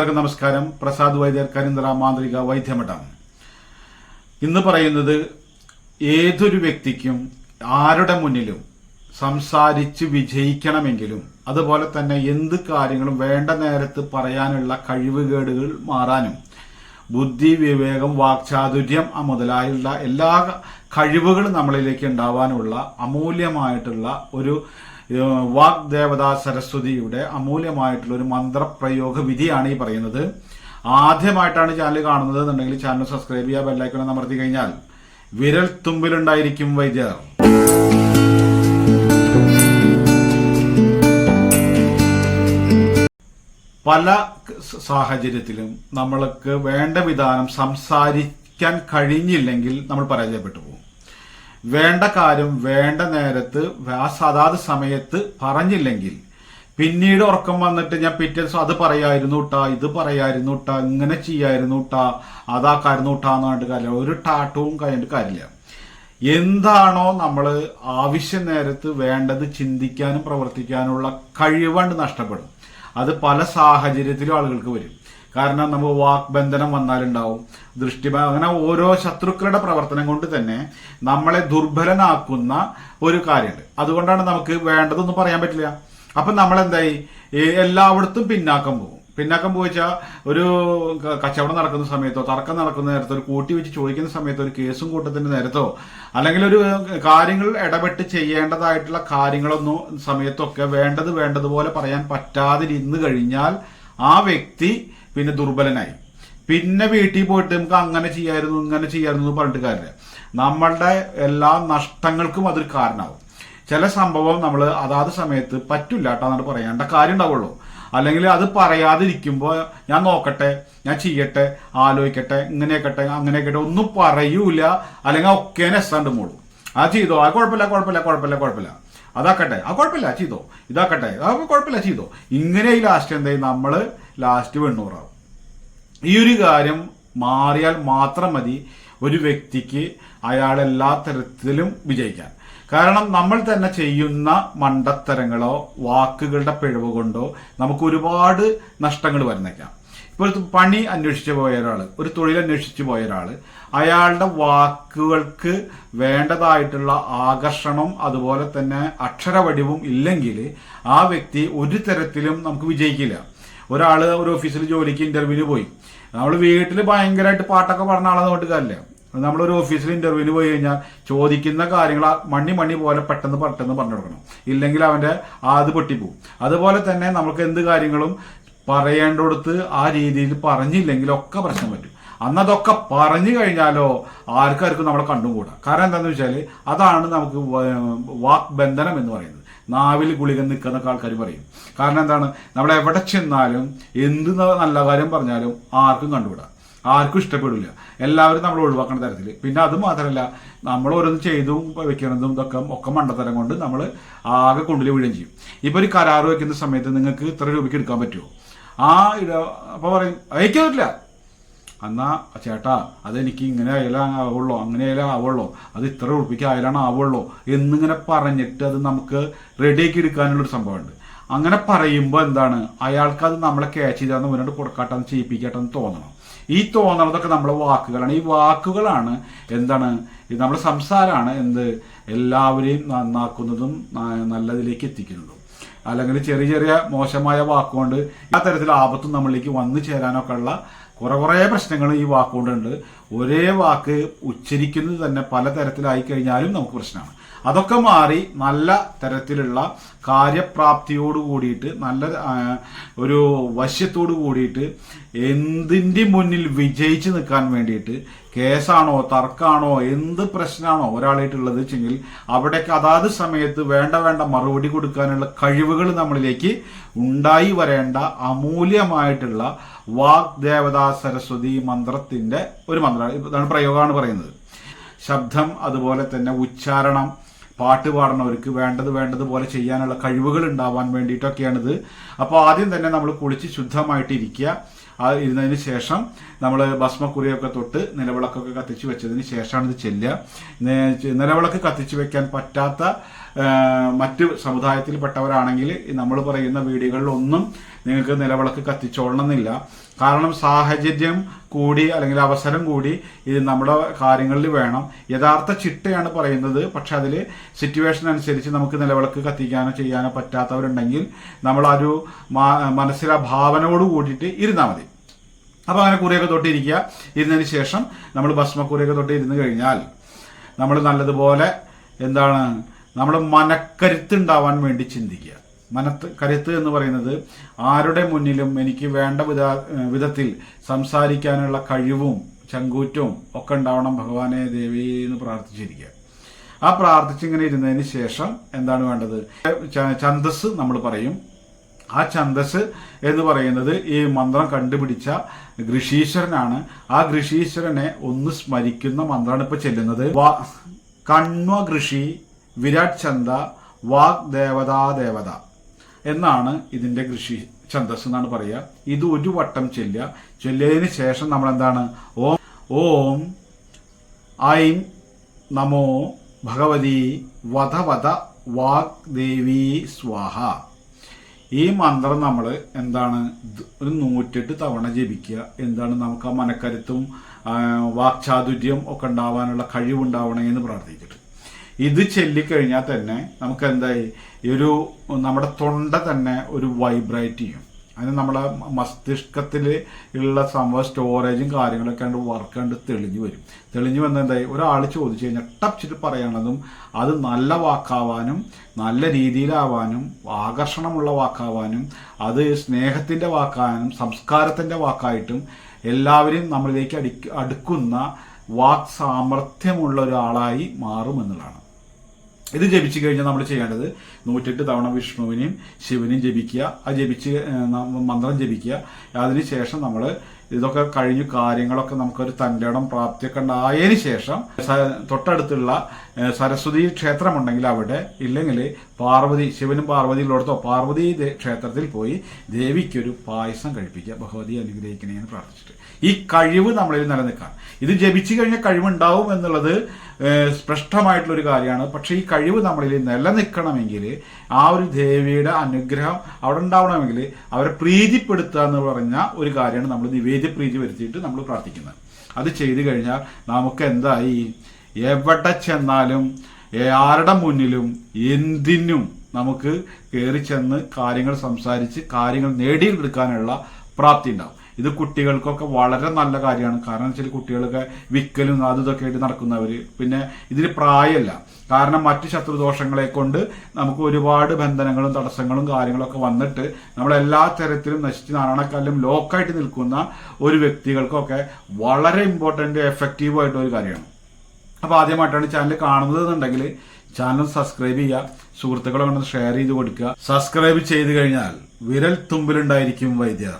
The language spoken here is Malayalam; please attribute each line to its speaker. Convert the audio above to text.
Speaker 1: നമസ്കാരം. പ്രസാദ് വൈദ്യർ കരിന്തറ മാന്ത്രിക വൈദ്യമഠം. ഇന്ന് പറയുന്നത് ഏതൊരു വ്യക്തിക്കും ആരുടെ മുന്നിലും സംസാരിച്ച് വിജയിക്കണമെങ്കിലും അതുപോലെ തന്നെ എന്ത് കാര്യങ്ങളും വേണ്ട നേരത്ത് പറയാനുള്ള കഴിവുകേടുകൾ മാറാനും ബുദ്ധി വിവേകം വാക്ചാതുര്യം മുതലായുള്ള എല്ലാ കഴിവുകളും നമ്മളിലേക്ക് ഉണ്ടാവാനുള്ള അമൂല്യമായിട്ടുള്ള ഒരു വാഗ്ദേവതാ സരസ്വതിയുടെ അമൂല്യമായിട്ടുള്ള ഒരു മന്ത്രപ്രയോഗ വിധിയാണ് ഈ പറയുന്നത്. ആദ്യമായിട്ടാണ് ചാനൽ കാണുന്നത് എന്നുണ്ടെങ്കിൽ ചാനൽ സബ്സ്ക്രൈബ് ചെയ്യുക ബെല്ലൈക്കൺ അമർത്തി കഴിഞ്ഞാൽ വിരൽ തുമ്പിലുണ്ടായിരിക്കും വൈദ്യർ. പല സാഹചര്യത്തിലും നമ്മൾക്ക് വേണ്ട വിധാനം സംസാരിക്കാൻ കഴിഞ്ഞില്ലെങ്കിൽ നമ്മൾ പരാജയപ്പെട്ടു പോകും. വേണ്ട കാര്യം വേണ്ട നേരത്ത് സദാത് സമയത്ത് പറഞ്ഞില്ലെങ്കിൽ പിന്നീട് ഉറക്കം വന്നിട്ട് ഞാൻ പിറ്റേ ദിവസം അത് പറയായിരുന്നു കേട്ടാ ഇത് പറയായിരുന്നു കേട്ടാ ഇങ്ങനെ ചെയ്യായിരുന്നു കേട്ടാ അതാക്കായിരുന്നു ട്ടാ എന്ന് പറഞ്ഞിട്ട് കാര്യമില്ല. ഒരു ടാട്ടവും കഴിഞ്ഞിട്ട് കാര്യമില്ല. എന്താണോ നമ്മൾ ആവശ്യ നേരത്ത് വേണ്ടത് ചിന്തിക്കാനും പ്രവർത്തിക്കാനുള്ള കഴിവണ്ട് നഷ്ടപ്പെടും. അത് പല സാഹചര്യത്തിലും ആളുകൾക്ക് വരും. കാരണം നമുക്ക് വാക്ബന്ധനം വന്നാലുണ്ടാവും. ദൃഷ്ടി അങ്ങനെ ഓരോ ശത്രുക്കളുടെ പ്രവർത്തനം കൊണ്ട് തന്നെ നമ്മളെ ദുർബലനാക്കുന്ന ഒരു കാര്യമുണ്ട്. അതുകൊണ്ടാണ് നമുക്ക് വേണ്ടതൊന്നും പറയാൻ പറ്റില്ല. അപ്പൊ ഈ എല്ലായിടത്തും പിന്നാക്കം പോകും. പിന്നാക്കം പോയിച്ചാൽ ഒരു കച്ചവടം നടക്കുന്ന സമയത്തോ തർക്കം നടക്കുന്ന നേരത്തോ ഒരു കൂട്ടി വെച്ച് ചോദിക്കുന്ന സമയത്തോ ഒരു കേസും കൂട്ടത്തിന്റെ നേരത്തോ അല്ലെങ്കിൽ ഒരു കാര്യങ്ങൾ ഇടപെട്ട് ചെയ്യേണ്ടതായിട്ടുള്ള കാര്യങ്ങളൊന്നും സമയത്തൊക്കെ വേണ്ടത് വേണ്ടതുപോലെ പറയാൻ പറ്റാതിരുന്ന് കഴിഞ്ഞാൽ ആ വ്യക്തി പിന്നെ ദുർബലനായി. പിന്നെ വീട്ടിൽ പോയിട്ട് നമുക്ക് അങ്ങനെ ചെയ്യായിരുന്നു ഇങ്ങനെ ചെയ്യായിരുന്നു പറഞ്ഞിട്ട് കാര്യമില്ല. നമ്മളുടെ എല്ലാ നഷ്ടങ്ങൾക്കും അതൊരു കാരണമാവും. ചില സംഭവം നമ്മൾ അതാത് സമയത്ത് പറ്റില്ല കേട്ടോ എന്നിട്ട് പറയേണ്ട കാര്യം ഉണ്ടാവുള്ളൂ. അല്ലെങ്കിൽ അത് പറയാതിരിക്കുമ്പോൾ ഞാൻ നോക്കട്ടെ ഞാൻ ചെയ്യട്ടെ ആലോചിക്കട്ടെ ഇങ്ങനെയൊക്കെ അങ്ങനെയൊക്കെ ഒന്നും പറയൂല. അല്ലെങ്കിൽ ഒക്കെ നെസ്സാണ്ട് മോളും ആ ചെയ്തോ? ആ കുഴപ്പമില്ല കുഴപ്പമില്ല കുഴപ്പമില്ല കുഴപ്പമില്ല. അതാക്കട്ടെ ആ കുഴപ്പമില്ല ചെയ്തോ? ഇതാക്കട്ടെ ആ കുഴപ്പമില്ല ചെയ്തോ? ഇങ്ങനെ ഈ ലാസ്റ്റ് എന്തായി? നമ്മൾ ലാസ്റ്റ് വെണ്ണൂറാവും. ഈ ഒരു കാര്യം മാറിയാൽ മാത്രം മതി ഒരു വ്യക്തിക്ക് അയാൾ എല്ലാ തരത്തിലും വിജയിക്കാൻ. കാരണം നമ്മൾ തന്നെ ചെയ്യുന്ന മണ്ടത്തരങ്ങളോ വാക്കുകളുടെ പിഴവ് കൊണ്ടോ നമുക്ക് ഒരുപാട് നഷ്ടങ്ങൾ വരുന്നേക്കാം. ഇപ്പോൾ പണി അന്വേഷിച്ച് പോയ ഒരാൾ ഒരു തൊഴിൽ അന്വേഷിച്ച് പോയ ഒരാൾ അയാളുടെ വാക്കുകൾക്ക് വേണ്ടതായിട്ടുള്ള ആകർഷണം അതുപോലെ തന്നെ അക്ഷരവടിവും ഇല്ലെങ്കിൽ ആ വ്യക്തി ഒരു തരത്തിലും നമുക്ക് വിജയിക്കില്ല. ഒരാൾ ഒരു ഓഫീസിൽ ജോലിക്ക് ഇന്റർവ്യൂവിന് പോയി. നമ്മൾ വീട്ടിൽ ഭയങ്കരമായിട്ട് പാട്ടൊക്കെ പറഞ്ഞ ആളെ നോട്ട് കാര്യമില്ല. നമ്മളൊരു ഓഫീസിൽ ഇന്റർവ്യൂവിന് പോയി കഴിഞ്ഞാൽ ചോദിക്കുന്ന കാര്യങ്ങൾ മണ്ണി മണ്ണി പോലെ പെട്ടെന്ന് പെട്ടെന്ന് പറഞ്ഞു കൊടുക്കണം. ഇല്ലെങ്കിൽ അവന്റെ അത് പൊട്ടിപ്പോവും. അതുപോലെ തന്നെ നമുക്ക് എന്ത് കാര്യങ്ങളും പറയേണ്ടടുത്ത് ആ രീതിയിൽ പറഞ്ഞില്ലെങ്കിൽ ഒക്കെ പ്രശ്നം പറ്റും. അന്നതൊക്കെ പറഞ്ഞു കഴിഞ്ഞാലോ ആർക്കാർക്കും നമ്മളെ കണ്ടുകൂടാ കാരണം എന്താണെന്ന് വെച്ചാൽ അതാണ് നമുക്ക് വാക്ബന്ധനം വാക് ബന്ധനം എന്ന് പറയുന്നത്. നാവിൽ ഗുളിക നിൽക്കുന്നൊക്കെ ആൾക്കാർ പറയും. കാരണം എന്താണ്? നമ്മൾ എവിടെ ചെന്നാലും എന്ത് നല്ല കാര്യം പറഞ്ഞാലും ആർക്കും കണ്ടുവിടാം ആർക്കും ഇഷ്ടപ്പെടില്ല എല്ലാവരും നമ്മൾ ഒഴിവാക്കുന്ന തരത്തിൽ പിന്നെ അത് മാത്രമല്ല നമ്മൾ ഓരോന്ന് ചെയ്തും വെക്കുന്നതും ഇതൊക്കെ ഒക്കെ മണ്ടത്തരം കൊണ്ട് നമ്മൾ ആകെ കൊണ്ടിൽ വീഴുകയും ചെയ്യും. ഇപ്പൊ ഒരു കരാർ വെക്കുന്ന സമയത്ത് നിങ്ങൾക്ക് ഇത്ര രൂപയ്ക്ക് എടുക്കാൻ പറ്റുമോ ആ ഇട അപ്പൊ പറയും അയക്കാൻ പറ്റില്ല എന്നാ ചേട്ടാ അതെനിക്ക് ഇങ്ങനെ ആയാലും ആവുള്ളൂ അങ്ങനെ ആയാലും ആവുള്ളൂ അത് ഇത്ര ഉറപ്പിക്ക് അയലാണ് ആവുള്ളൂ എന്നിങ്ങനെ പറഞ്ഞിട്ട് അത് നമുക്ക് റെഡിയാക്കി എടുക്കാനുള്ളൊരു സംഭവമുണ്ട്. അങ്ങനെ പറയുമ്പോൾ എന്താണ് അയാൾക്ക് അത് നമ്മളെ ക്യാച്ച് ചെയ്താന്ന് മുന്നോട്ട് കൊടുക്കാട്ടെന്ന് ചെയ്യിപ്പിക്കട്ടെന്ന് തോന്നണം. ഈ തോന്നണതൊക്കെ നമ്മളെ വാക്കുകളാണ്. ഈ വാക്കുകളാണ് എന്താണ് നമ്മുടെ സംസാരമാണ് എന്ത് എല്ലാവരെയും നന്നാക്കുന്നതും നല്ലതിലേക്ക് എത്തിക്കുന്നതും. അല്ലെങ്കിൽ ചെറിയ ചെറിയ മോശമായ വാക്കുകൊണ്ട് ആ തരത്തിൽ ആപത്തും നമ്മളിലേക്ക് വന്നു ചേരാനൊക്കെ ഉള്ള കുറെ കുറേ പ്രശ്നങ്ങൾ ഈ വാക്കുകൊണ്ടുണ്ട്. ഒരേ വാക്ക് ഉച്ചരിക്കുന്നത് തന്നെ പലതരത്തിലായി കഴിഞ്ഞാലും നമുക്ക് പ്രശ്നമാണ്. അതൊക്കെ മാറി നല്ല തരത്തിലുള്ള കാര്യപ്രാപ്തിയോട് കൂടിയിട്ട് നല്ല ഒരു വശ്യത്തോട് കൂടിയിട്ട് എന്തിന്റെ മുന്നിൽ വിജയിച്ച് നിൽക്കാൻ വേണ്ടിയിട്ട് കേസാണോ തർക്കാണോ എന്ത് പ്രശ്നമാണോ ഒരാളായിട്ടുള്ളത് വെച്ചെങ്കിൽ അവിടേക്ക് അതാത് സമയത്ത് വേണ്ട വേണ്ട മറുപടി കൊടുക്കാനുള്ള കഴിവുകൾ നമ്മളിലേക്ക് ഉണ്ടായി വരേണ്ട അമൂല്യമായിട്ടുള്ള വാഗ്ദേവതാ സരസ്വതി മന്ത്രത്തിന്റെ ഒരു മന്ത്രം ഇതാണ് പ്രയോഗമാണ് പറയുന്നത്. ശബ്ദം അതുപോലെ തന്നെ ഉച്ചാരണം പാട്ട് പാടുന്നവർക്ക് വേണ്ടത് വേണ്ടതുപോലെ ചെയ്യാനുള്ള കഴിവുകൾ ഉണ്ടാവാൻ വേണ്ടിയിട്ടൊക്കെയാണിത്. അപ്പോൾ ആദ്യം തന്നെ നമ്മൾ കുളിച്ച് ശുദ്ധമായിട്ട് ഇരിക്കുക ആ ഇരുന്നതിന് ശേഷം നമ്മൾ ഭസ്മക്കുറിയൊക്കെ തൊട്ട് നിലവിളക്കൊക്കെ കത്തിച്ച് വെച്ചതിന് ശേഷമാണ് ഇത് ചെല്ലുക നിലവിളക്ക് കത്തിച്ച് വെക്കാൻ പറ്റാത്ത മറ്റ് സമുദായത്തിൽപ്പെട്ടവരാണെങ്കിൽ നമ്മൾ പറയുന്ന വീടുകളിലൊന്നും നിങ്ങൾക്ക് നിലവിളക്ക് കത്തിച്ചോളണമെന്നില്ല. കാരണം സാഹചര്യം കൂടി അല്ലെങ്കിൽ അവസരം കൂടി ഇത് നമ്മുടെ കാര്യങ്ങളിൽ വേണം. യഥാർത്ഥ ചിട്ടയാണ് പറയുന്നത്. പക്ഷെ അതിൽ സിറ്റുവേഷൻ അനുസരിച്ച് നമുക്ക് നിലവിളക്ക് കത്തിക്കാനോ ചെയ്യാനോ പറ്റാത്തവരുണ്ടെങ്കിൽ നമ്മൾ ആ ഒരു മനസ്സിലെ ഭാവനയോട് കൂടിയിട്ട് ഇരുന്നാൽ മതി. അപ്പോൾ അങ്ങനെ കുറിയൊക്കെ തൊട്ടിരിക്കുക. ഇരുന്നതിന് ശേഷം നമ്മൾ ഭസ്മക്കുറിയൊക്കെ തൊട്ട് ഇരുന്ന് കഴിഞ്ഞാൽ നമ്മൾ നല്ലതുപോലെ എന്താണ്? നമ്മൾ മനക്കരുത്ത് ഉണ്ടാവാൻ വേണ്ടി ചിന്തിക്കുക. മനത്ത് കരുത്ത് എന്ന് പറയുന്നത് ആരുടെ മുന്നിലും എനിക്ക് വേണ്ട വിധ വിധത്തിൽ സംസാരിക്കാനുള്ള കഴിവും ചങ്കൂറ്റവും ഒക്കെ ഉണ്ടാവണം ഭഗവാനെ ദേവി എന്ന് പ്രാർത്ഥിച്ചിരിക്കുക. ആ പ്രാർത്ഥിച്ചിങ്ങനെ ഇരുന്നതിന് ശേഷം എന്താണ് വേണ്ടത്? ഛന്ദസ് നമ്മൾ പറയും. ആ ഛന്ദസ് എന്ന് പറയുന്നത് ഈ മന്ത്രം കണ്ടുപിടിച്ച ഋഷീശ്വരനാണ് ആ ഋഷീശ്വരനെ ഒന്ന് സ്മരിക്കുന്ന മന്ത്രമാണ് ഇപ്പൊ ചെല്ലുന്നത്. വാ- ഋഷി വിരാട് ചന്ദ വാഗ് ദേവതാ ദേവത. എന്നാണ് ഇതിന്റെ കൃഷി ഛന്ദസ് എന്നാണ് പറയുക. ഇത് ഒരു വട്ടം ചെല്ലുക. ചൊല്ലിയതിന് ശേഷം നമ്മൾ എന്താണ് ഓം ഓം ഐം നമോ ഭഗവതി വധവധ വാഗ് ദേവി സ്വാഹ. ഈ മന്ത്രം നമ്മൾ എന്താണ്? ഒരു നൂറ്റെട്ട് തവണ ജപിക്കുക. എന്താണ് നമുക്ക് ആ മനക്കരുത്തും വാക്ചാതുര്യം ഒക്കെ ഉണ്ടാവാനുള്ള കഴിവുണ്ടാവണേ എന്ന് പ്രാർത്ഥിച്ചിട്ട് ഇത് ചൊല്ലിക്കഴിഞ്ഞാൽ തന്നെ നമുക്ക് എന്തായി ഒരു നമ്മുടെ തൊണ്ട തന്നെ ഒരു വൈബ്രേറ്റ് ചെയ്യും. അതിന് നമ്മളെ മസ്തിഷ്കത്തിൽ ഉള്ള സംഭവ സ്റ്റോറേജും കാര്യങ്ങളൊക്കെ കണ്ട് വർക്ക് കണ്ട് തെളിഞ്ഞു വരും. തെളിഞ്ഞു വന്ന എന്തായി? ഒരാൾ ചോദിച്ചു കഴിഞ്ഞാൽ ടച്ചിട്ട് പറയണതും അത് നല്ല വാക്കാവാനും നല്ല രീതിയിലാവാനും ആകർഷണമുള്ള വാക്കാവാനും അത് സ്നേഹത്തിന്റെ വാക്കാനും സംസ്കാരത്തിന്റെ വാക്കായിട്ടും എല്ലാവരെയും നമ്മളിലേക്ക് അടി അടുക്കുന്ന വാക് സാമർഥ്യമുള്ള ഒരാളായി മാറുമെന്നുള്ളതാണ് ഇത് ജപിച്ചു കഴിഞ്ഞാൽ നമ്മൾ ചെയ്യേണ്ടത് നൂറ്റെട്ട് തവണ വിഷ്ണുവിനെയും ശിവനെയും ജപിക്കുക. ആ ജപിച്ച് മന്ത്രം ജപിക്കുക. അതിനുശേഷം നമ്മൾ ഇതൊക്കെ കഴിഞ്ഞു കാര്യങ്ങളൊക്കെ നമുക്കൊരു തന്റെ ഇടം പ്രാപ്തിയൊക്കെ ഉണ്ടായതിനു ശേഷം തൊട്ടടുത്തുള്ള സരസ്വതി ക്ഷേത്രമുണ്ടെങ്കിൽ അവിടെ ഇല്ലെങ്കിൽ പാർവതി ശിവനും പാർവതിയിലുള്ളടത്തോ പാർവതി ക്ഷേത്രത്തിൽ പോയി ദേവിക്കൊരു പായസം കഴിപ്പിക്കുക. ഭഗവതി അനുഗ്രഹിക്കണേ എന്ന് പ്രാർത്ഥിച്ചിട്ട്. ഈ കഴിവ് നമ്മളിൽ നിലനിൽക്കാം. ഇത് ജപിച്ചു കഴിഞ്ഞാൽ കഴിവുണ്ടാവും എന്നുള്ളത് സ്പഷ്ടമായിട്ടുള്ളൊരു കാര്യമാണ്. പക്ഷെ ഈ കഴിവ് നമ്മളിൽ നിലനിൽക്കണമെങ്കിൽ ആ ഒരു ദേവിയുടെ അനുഗ്രഹം അവിടെ ഉണ്ടാവണമെങ്കിൽ അവരെ പ്രീതിപ്പെടുത്തുക എന്ന് പറഞ്ഞ ഒരു കാര്യമാണ് നമ്മൾ നിവേദ്യ പ്രീതി വരുത്തിയിട്ട് നമ്മൾ പ്രാർത്ഥിക്കുന്നത്. അത് ചെയ്തു കഴിഞ്ഞാൽ നമുക്ക് എന്തായി? എവിടെ ചെന്നാലും ആരുടെ മുന്നിലും എന്തിനും നമുക്ക് കയറി ചെന്ന് കാര്യങ്ങൾ സംസാരിച്ച് കാര്യങ്ങൾ നേടിയെടുക്കാനുള്ള പ്രാപ്തി ഉണ്ടാവും. ഇത് കുട്ടികൾക്കൊക്കെ വളരെ നല്ല കാര്യമാണ്. കാരണം വെച്ചാൽ കുട്ടികളൊക്കെ വിക്കലും അതും ഇതൊക്കെ ആയിട്ട് നടക്കുന്നവർ പിന്നെ ഇതിന് പ്രായമല്ല കാരണം മറ്റ് ശത്രുദോഷങ്ങളെ കൊണ്ട് നമുക്ക് ഒരുപാട് ബന്ധനങ്ങളും തടസ്സങ്ങളും കാര്യങ്ങളൊക്കെ വന്നിട്ട് നമ്മളെല്ലാ തരത്തിലും നശിച്ച് നാരായണക്കാലിലും ലോക്കായിട്ട് നിൽക്കുന്ന ഒരു വ്യക്തികൾക്കൊക്കെ വളരെ ഇമ്പോർട്ടന്റ് എഫക്റ്റീവ് ആയിട്ടുള്ള ഒരു കാര്യമാണ്. അപ്പോൾ ആദ്യമായിട്ടാണ് ചാനൽ കാണുന്നത് എന്നുണ്ടെങ്കിൽ ചാനൽ സബ്സ്ക്രൈബ് ചെയ്യുക സുഹൃത്തുക്കളെ കൊണ്ട് ഷെയർ ചെയ്ത് കൊടുക്കുക. സബ്സ്ക്രൈബ് ചെയ്ത് കഴിഞ്ഞാൽ വിരൽ തുമ്പിലുണ്ടായിരിക്കും വൈദ്യർ.